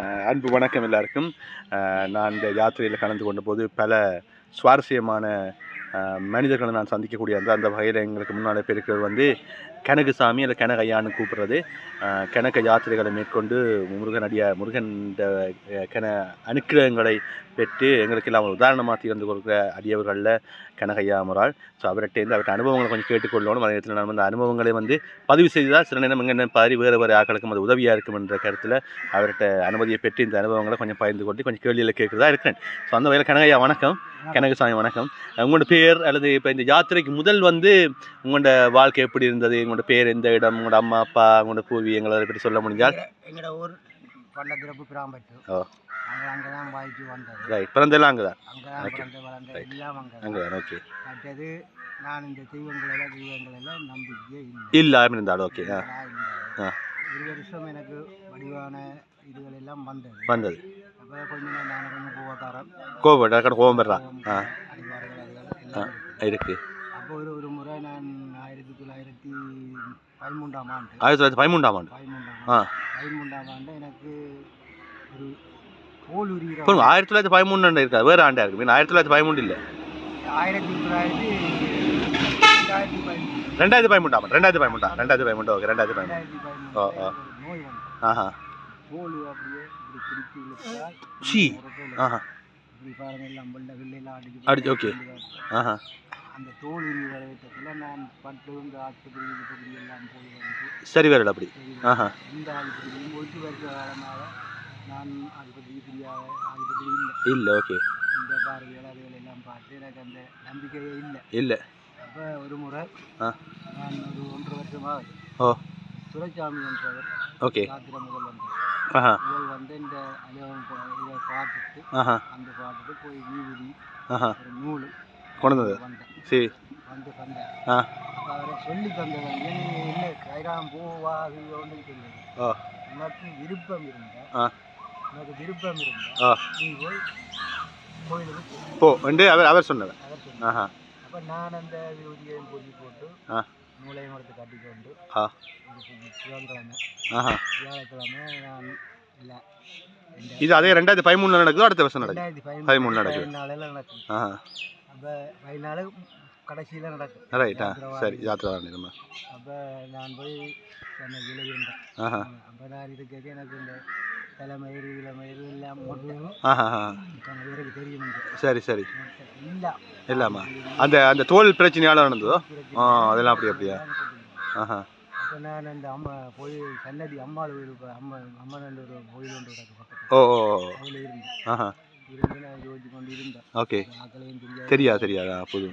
அன்பு வணக்கம் எல்லாருக்கும். நான் இந்த யாத்திரையில் கலந்து கொண்ட போது பல சுவாரஸ்யமான மனிதர்களை நான் சந்திக்கக்கூடிய அந்த அந்த வகையில் எங்களுக்கு முன்னால் இருக்கிறது வந்து கனகசாமி அல்ல கனகையான்னு கூப்பிடுறது. கூப்பிட்றது கனக யாத்திரைகளை மேற்கொண்டு முருகனடிய முருகன் கிண அனுக்கிரகங்களை பெற்று எங்களுக்கெல்லாம் ஒரு உதாரணமாக திறந்து கொடுக்குற அடியவர்களில் கனகையா முறாள் ஸோ அவர்கிட்ட அவர்கிட்ட அனுபவங்களை கொஞ்சம் கேட்டுக்கொள்ளணும். அதே நேரத்தில் நம்ம அந்த அனுபவங்களை வந்து பதிவு செய்தால் சில நேரம் இங்கே பாரி வேறு வேறு ஆக்களுக்கும் அது உதவியாக இருக்கும் என்ற கருத்தில் அவர்கிட்ட அனுமதியை பெற்று இந்த அனுபவங்களை கொஞ்சம் பகிர்ந்து கொண்டு கொஞ்சம் கேள்வியில் கேட்குறதா இருக்கிறேன். ஸோ அந்த வகையில் கனகையா வணக்கம். கனகசாமி வணக்கம். உங்களோட பேர் அல்லது இப்போ இந்த யாத்திரைக்கு முதல் வந்து உங்களோட வாழ்க்கை எப்படி இருந்தது? உங்களோட பேர் எந்த இடம் உங்களோட அம்மா அப்பா உங்களோட பூர்வீகங்களை அதை பற்றி சொல்ல முடிஞ்சால் எங்களோட ஊர் பள்ளத்திறப்பு பிராம்பட்டு ஓ. நாங்கள் அங்கே தான் வாய்க்கு வந்தது. ரைட் பிறந்தெல்லாம் அங்கே தான் அங்கே தான் Okay. பிறந்து வளர்ந்த. எல்லாம் அங்கே அங்கே தான் ஓகே மற்றது நான் இந்த தெய்வங்களெல்லாம் தெய்வங்களெல்லாம் நம்பிக்கையே இல்லை. இல்லாமல் இருந்தாலும் ஓகே ஆ. ஆ. ஒரு வருஷம் எனக்கு வடிவான இதுகள் எல்லாம் வந்தது. வந்தது. அப்போ நான் கொஞ்சம் கோவக்காரன் ஆ. இருக்கு. அப்போ ஒரு ஒரு முறை நான் பதிமூன்றாம் ஆண்டு. ஆயிரத்தி தொள்ளாயிரத்தி பதிமூன்றாம் ஆண்டு. ஆ. ஆண்டு. பதிமூன்றாம் ஆண்டு எனக்கு ஒரு தோல் உரிகிற சொல்லுங்க ஆயிரத்தி தொள்ளாயிரத்தி பதிமூணு இருக்கா வேறு ஆண்டா இருக்கு. மீன் ஆயிரத்தி தொள்ளாயிரத்தி பதிமூணு இல்லை. ஆயிரத்தி தொள்ளாயிரத்தி ரெண்டாயிரத்தி பதிமூணு ரெண்டாயிரத்தி பதிமூன்றாம் ஆண்டு ரெண்டாயிரத்தி பதிமூன்றா? ரெண்டாயிரத்தி பதிமூன்று ஓகே ரெண்டாயிரத்தி பதிமூணு ரெண்டாயிரத்தி ஓ, பதிமூணு ஓ. ஒரு நோய் வந்து ஆஹா. தோல் அப்படியே இப்படி பிடிச்சி இழுத்தால் சீ. ஒரு தோல் ஆஹா. இப்படி பாருங்க எல்லாம் வெள்ளை வெள்ளையெல்லாம் அடிச்சு அடிச்சு, okay. ஆஹா. அந்த தோல் வரவேற்றத்தில் நான் பட்டு இந்த ஆஸ்பத்திரி இதுபடி எல்லாம் போய் வந்து சரி வேறு அப்படி. ஆஹா. இந்த ஆஸ்பத்திரியும் ஒரு வருஷ காலமாக நான் ஆஸ்பத்திரி ஃப்ரீயாக ஆஸ்பத்திரி இல்லை. இல்லை ஓகே. இந்த பார்வைகள் அதுகள் எல்லாம் பார்த்து எனக்கு அந்த நம்பிக்கையே இல்லை. இல்லை. அப்போ ஒரு முறை. நான் ஒரு ஒன்றரை வருஷமாக ஓ. துரைசாமி என்றவர் ஓகே. யாத்திரை முதல் வந்து ஆஹா. இவர் வந்து இந்த அலுவலகம் இதை பார்த்துட்டு அந்த பார்த்துட்டு போய் வீதி நூல் கொண்டு வந்தது. வந்தேன் சரி. ஆ. சொல்லி தந்தவன் என்ன? கைராம் போவா ஒன்று தெரியாது ஆ. உனக்கு விருப்பம் இருந்தா உனக்கு விருப்பம் இருந்தா நீ போய் கோயிலுக்கு போ என்று அவர் அவர் சொன்னவர். அவர் சொன்னார். அப்போ நான் அந்த விபூதியையும் பூஜை போட்டு ஆ. மூளையும் எடுத்து கட்டிக்கொண்டு ஆஹா. வியாழக்கிழமை நான் இல்லை. இது அதே ரெண்டாயிரத்தி பதிமூணுல நடக்குதோ அடுத்த வருஷம் நடக்குது? பதிமூணு நடக்குது. அப்போ பதினாலு கடைசியில் நடக்கும் ரைட்டா சரி யாத்திரை நம்ம. அப்போ நான் போய் இருந்தேன் ஆஹா. அப்போ நான் இருக்க எனக்கு இந்த தலைமயிறு இளமயிறு எல்லாம் பேருக்கு தெரியும் சரி சரி. இல்லை. இல்லாமா. அந்த அந்த தோல் பிரச்சனையால நடந்ததோ? ஆ அதெல்லாம் அப்படி அப்படியா? ஆஹா. அப்போ நான் அந்த அம்மா போய் சன்னதி அம்மாள் கோயில் அம்மா அம்மன் ஒரு கோயில் ஒன்று ஓ. அதில் இருந்தேன். ஆஹா. ஓகே ஆக்களையும் தெரியாது புது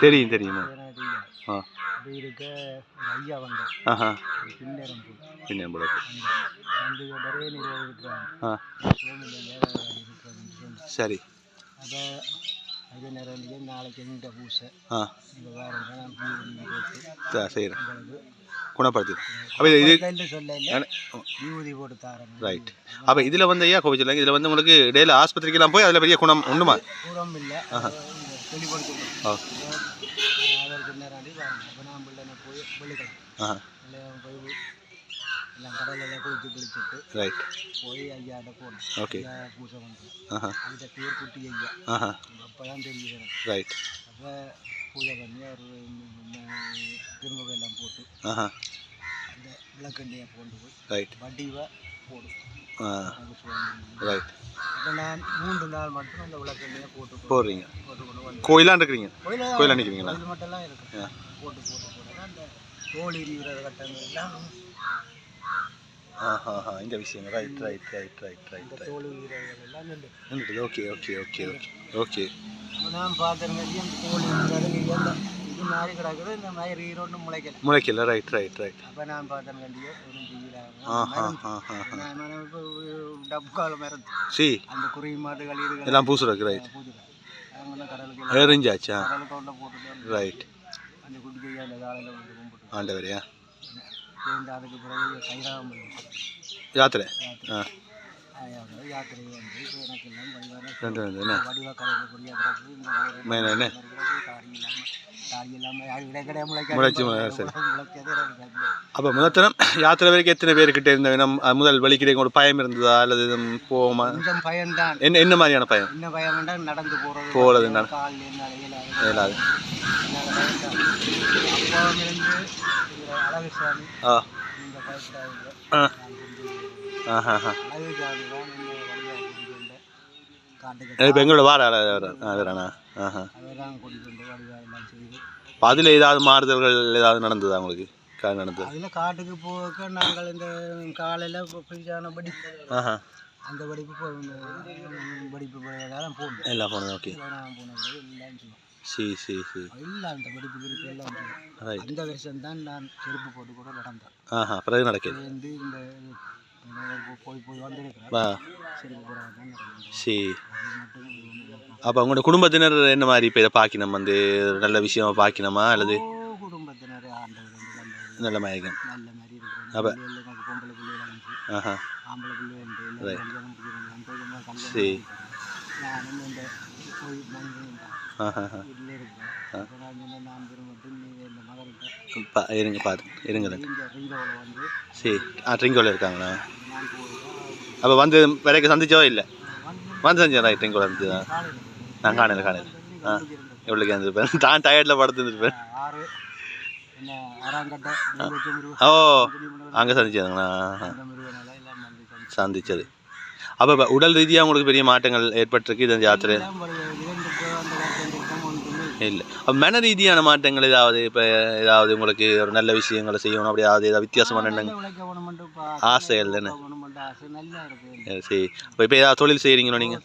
தெரியும் தெரியுமா ஆ ஆஹா ஒரு பின்னேரம் போய் பின்ன போல வந்து நிறைய நிறைவேற்றுறாங்க ஆ சோமியில் வேலை இருக்கிறதுன்னு சொல்லி சரி அது நாளைக்கு எங்கிட்ட பூசை. ஆ. செய்கிறேன் குணப்படுத்தி அப்போ இது சொல்ல போட்டு தாரேன் ரைட் அப்போ இதில் வந்து ஐயா கோவிச்சிருந்தாங்க இதில் வந்து உங்களுக்கு இடையில ஆஸ்பத்திரிக்கெல்லாம் போய் அதில் பெரிய குணம் ஒன்றுமா பூரம் இல்லை ஆ. அதற்கு போய் எல்லாம் கடலில் குளிச்சு குளிச்சுட்டு ரைட் போய் ஐயாட்ட போனேன் ஓகே ஐயா பூஜை பண்ணுறேன் ஆஹா அந்த பேர் குட்டி ஐயா ஆஹா அப்போ தான் எனக்கு ரைட் அப்போ பூஜை பண்ணி திரும்ப எல்லாம் போட்டு ஆஹா அந்த விளக்கண்டையை கொண்டு போய் ரைட் வடிவாக போடும் ரைட் நான் மூன்று நாள் மட்டும் அந்த விளக்கண்டையை போட்டு போடுறீங்க போட்டு கொண்டு வந்தேன் கோயிலான் இருக்கிறீங்க கோயிலில் கோயிலா நிற்கிறீங்களா கோயில் மட்டும்லாம் இருக்கும் ஆ போட்டு போட்டு போட்டு அந்த தோல் எரிகிற கட்டங்கள் எல்லாம் இந்த விஷயம் right right right right right right okay okay okay okay okay நான் பார்த்துருங்க தோல் இது மாதிரி கிடக்குது இந்த மாதிரி ஈரோடு முளைக்கல முளைக்கல ரைட் ரைட் ரைட் அப்போ நான் பார்த்தேன் கண்டியே ஒன்றும் சி அந்த குருவி மாட்டுகள் எல்லாம் ரைட் எரிஞ்சாச்சா ரைட் அந்த ஆண்டவரையா சேர்ந்து அதுக்கு பிறகு கைராகம் யாத்திரை? யாத்திரை. வந்து எனக்கு எல்லாம் வடிவாக முளைச்சு, சரி. அப்போ முதத்தனம் யாத்திரை வரைக்கும் எத்தனை பேர்கிட்ட இருந்த நம் முதல் வலிக்கிறீங்க ஒரு பயம் இருந்ததா? அல்லது கொஞ்சம் பயம்தான் என்ன என்ன மாதிரியான பயம்? என்ன பயம் நடந்து போறது போறது என்ன? கால் என்னால இயலாது. ஆ ஆ ஆஹா ஆஹா இப்போ எங்களோட வார வேறாண்ணா அதில் ஏதாவது மாறுதல்கள் ஏதாவது நடந்ததா உங்களுக்கு? நடந்தது. அதில் காட்டுக்கு போக நாங்கள் இந்த காலையில் ஃப்ரீஜான படிப்பு. ஆஹா. அந்த படிப்பு படிப்பு போகிறதால போகணும் எல்லாம் போனது ஓகே. நான் போனது எல்லாம் செய்யும் சி சி சி எல்லாம் அந்த படிப்பு கிடிப்பு எல்லாம் அந்த வருஷம் தான் நான் செருப்பு போட்டு கூட நடந்தேன். ஆஹா பிறகு நடக்குது. வந்து இந்த இந்த போய் போய் வந்திருக்கிறேன் வா. செருப்பு போடாம தான் நடந்தேன் சி அது மட்டும் ஒண்ணும் அப்போ உங்களோட குடும்பத்தினர் என்ன மாதிரி இப்போ இதை பாக்கினம்? வந்து நல்ல விஷயமா பாக்கினமா? அல்லது நல்ல மாதிரி. அப்ப- ஆஹா. சரி. நானும் இந்த போய் இருங்க பாரு இருங்க சரி ஆ ட்ரிங்கோவில் இருக்காங்களா அப்போ வந்து வரைக்கும் சந்திச்சோ இல்லை வந்து செஞ்சேன் ரைட் ட்ரிங்கோவில் இருந்துச்சு நான் காணல காணல ஆ எவ்வளோக்கு இருந்திருப்பேன் தான் டயர்டில் படுத்து இருந்திருப்பேன் ஆறு என்ன ஆறாங்கட்டை இருபத்தி மிருகம் ஓ அங்கே சந்திச்சாங்களா அந்த மிருகனால எல்லாம் வந்து சந்திச்சு. சந்திச்சது அப்போ உடல் ரீதியாக உங்களுக்கு பெரிய மாற்றங்கள் ஏற்பட்டிருக்கு யாத்திரை? அந்த வருஷம் ஒன்றுமே இல்லை. அப்போ மன ரீதியான மாற்றங்கள் ஏதாவது இப்போ ஏதாவது உங்களுக்கு ஒரு நல்ல விஷயங்களை செய்யணும் அப்படி ஏதாவது ஏதாவது வித்தியாசமான எண்ணங்கள்? ஆசைகள் தானே? சரி. அப்போ இப்போ ஏதாவது தொழில் செய்கிறீங்களோ நீங்கள்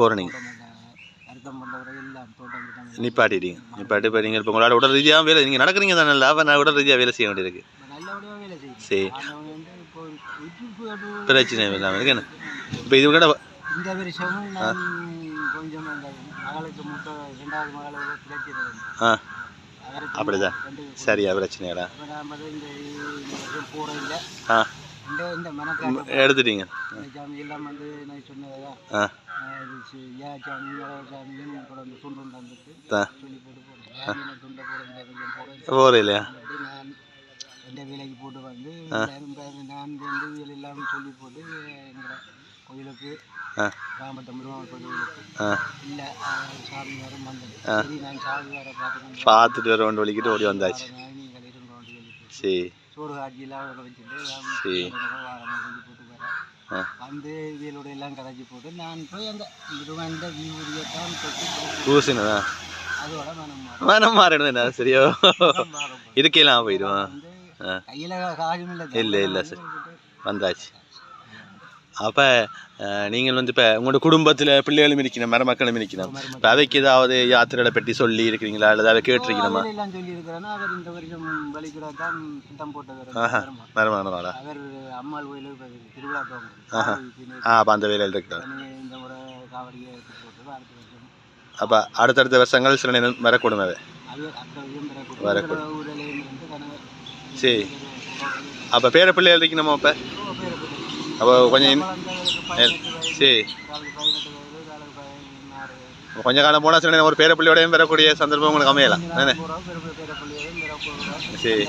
போகிறேன் கிட்டம் நிப்பாட்டிட்டீங்க. நிப்பாட்டி இப்போ நீங்கள் இப்போ உங்களோட உடல் ரீதியாக வேலை நீங்கள் நடக்கிறீங்க தானே அப்போ நான் உடல் ரீதியாக வேலை செய்ய வேண்டியிருக்கு சரி. பிரச்சனை இல்லாமல் இருக்கு என்ன? இப்போ இது கூட இந்த நான் கொஞ்சம் அந்த மகளுக்கு மூத்த ரெண்டாவது மகளை கிடைக்கிறது ஆ. அப்படிதான் சரியா பிரச்சனையாடா? ஆ. எடுத்துட்டீங்க. எல்லாம் வந்து நான் போகிறேன் போகிற இல்லையா வேலைக்கு போட்டு வந்து நான் வந்து வேலை எல்லாம் சொல்லி போட்டு எங்களை கோயிலுக்கு பார்த்துட்டு வர ஒன்று வலிக்கிட்டு ஓடி வந்தாச்சு. சரி. சோறு காட்சியெல்லாம் சரி. வந்து இவியலோட எல்லாம் கதைச்சி போட்டு நான் போய் அந்த முருகன் வியூரியை தான் தொட்டு போட்டு பூசினதா அதோட மனம் மாறினது என்ன? சரியோ. இருக்கலாம் போயிடுவான் இல்லை இல்லை சார். வந்தாச்சு. அப்போ நீங்கள் வந்து இப்போ உங்களோட குடும்பத்தில் பிள்ளைகளும் இருக்கணும் மருமக்களும் இருக்கணும் இப்போ அவைக்கு ஏதாவது யாத்திரைகளை பற்றி சொல்லி இருக்கிறீங்களா? அல்லது அதை கேட்டிருக்கணுமா ஆஹா. துவங்குது ஆ அப்போ அந்த வேலையில் இருக்கிறார். அப்போ அடுத்தடுத்த வருஷங்கள் சில நேரம் வரக்கூடும் வருஷம் வரக்கூடும். வரக்கூடும் ஊரில் இருந்து கணவர் சரி. அப்போ பேர பிள்ளை இருக்கணுமா அப்போ? அப்போ கொஞ்சம் சரி. கொஞ்சம் கொஞ்ச காலம் போனால் சில ஒரு பேர பிள்ளையோடையும் பெறக்கூடிய சந்தர்ப்பம் உங்களுக்கு அமையலாம் தானே சரி.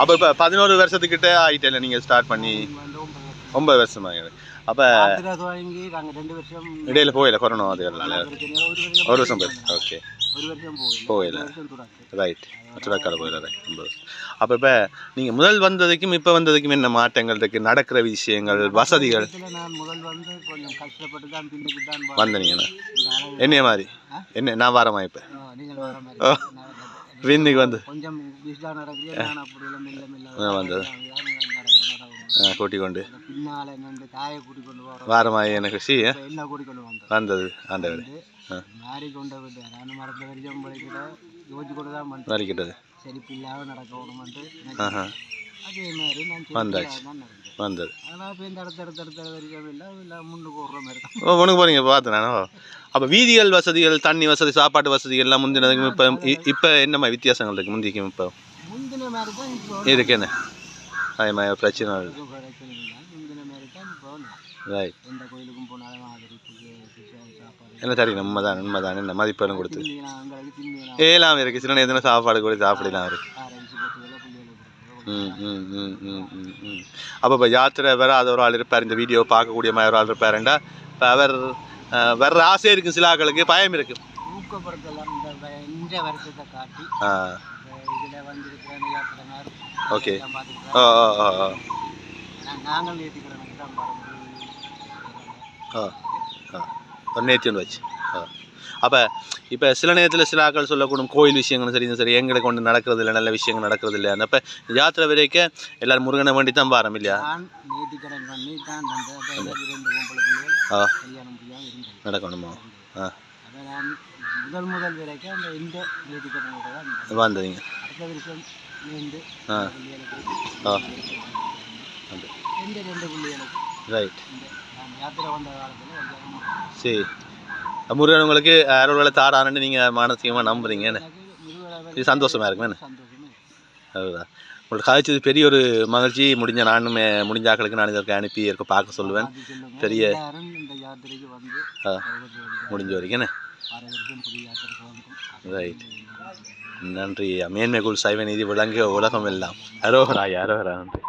அப்போ இப்போ பதினோரு வருஷத்துக்கிட்ட ஆகிட்டே நீங்கள் ஸ்டார்ட் பண்ணி? ஒன்பது வருஷம் அப்போ இடையில போயில கொரோனா பிரச்சனையில ஒரு வருஷம் போயிரு ஓகே துடாக்கு ரைட் சுடக்கால போயில ரைட் ஒன்பது வருஷம் அப்போ இப்போ நீங்கள் முதல் வந்ததுக்கும் இப்போ வந்ததுக்கும் என்ன மாற்றங்கள் இருக்குது நடக்கிற விஷயங்கள் வசதிகள் இதுல நான் முதல் வந்து கொஞ்சம் கஷ்டப்பட்டு தான் பின்னுக்கு தான் வந்தேன். வந்தீங்கண்ணா இந்த அளவு- என்னைய மாதிரி? என்ன நான் வரமா இப்போ. நான் வந்து- வந்தது. இல்லாமல் நடக்க விடமான்ட்டு ஆஹா அதே மாதிரி நான் வந்தாச்சு. வந்தது முன்னுக்கு ஓ உனக்கு போகிறீங்க பார்த்து நானோ அப்போ வீதிகள் வசதிகள் தண்ணி வசதி சாப்பாட்டு வசதிகள் எல்லாம் முந்தினதுக்கும் இப்போ இப்போ என்ன மாதிரி வித்தியாசங்கள் இருக்குது முந்திக்கும் இப்போ இருக்கு என்ன அதே பிரச்சனை ரைட் என்ன சரி நம்ம தான் நம்ம தான் என்ன மதிப்பெண்ணு கொடுத்து. ஏலாம் இருக்குது சில எத்தனை சாப்பாடு கூட சாப்பிடலாம் இருக்குது அப்போ இப்போ யாத்திரை வேற அது ஒரு ஆள் இருப்பார் இந்த வீடியோ பார்க்கக்கூடிய மாதிரி ஒரு ஆள் இருப்பாருண்டா இப்போ அவர் வர்ற ஆசை இருக்குது சில ஆட்களுக்கு பயம் இருக்குது ஊக்கப்படுத்தலாம் இந்த வருஷத்தை காட்டி ஆ இதில் வந்திருக்கிற யாத்திரனார் ஓகே. ஓ ஓ ஓ நான் நாங்கள் ஆ ஆ. ஒன்று வச்சு. ஆ. அப்போ இப்போ சில நேரத்தில் சில ஆட்கள் சொல்லக்கூடும் கோயில் விஷயங்களும் சரி சரி எங்களுக்கு ஒன்று நடக்கிறது இல்லை நல்ல விஷயங்கள் நடக்கிறது இல்லை. அப்போ யாத்திரை வரைக்கும் எல்லாரும் முருகனை வேண்டி தான் பாரம் இல்லையா ஆ. நடக்கணுமா? ஆ. முதல் முதல் வரைக்கும் அந்த ரைட். சரி. முருகன் உங்களுக்கு அருள்களை தாரான்னு நீங்கள் மானசீகமாக நம்புறீங்க என்ன? இது சந்தோஷமா இருக்குமே என்ன? அதுதான். உங்களுக்கு காய்ச்சது பெரிய ஒரு மகிழ்ச்சி. முடிஞ்ச நானும் முடிஞ்ச ஆக்களுக்கு நான் இதற்கு அனுப்பி இருக்க பார்க்க சொல்லுவேன். பெரிய- முடிஞ்ச வரைக்கும் என்ன? ரைட். நன்றி. மேன்மைக்குள் சைவ நீதி விளங்க உலகம் எல்லாம் அரோகரா அரோகரா. நன்றி.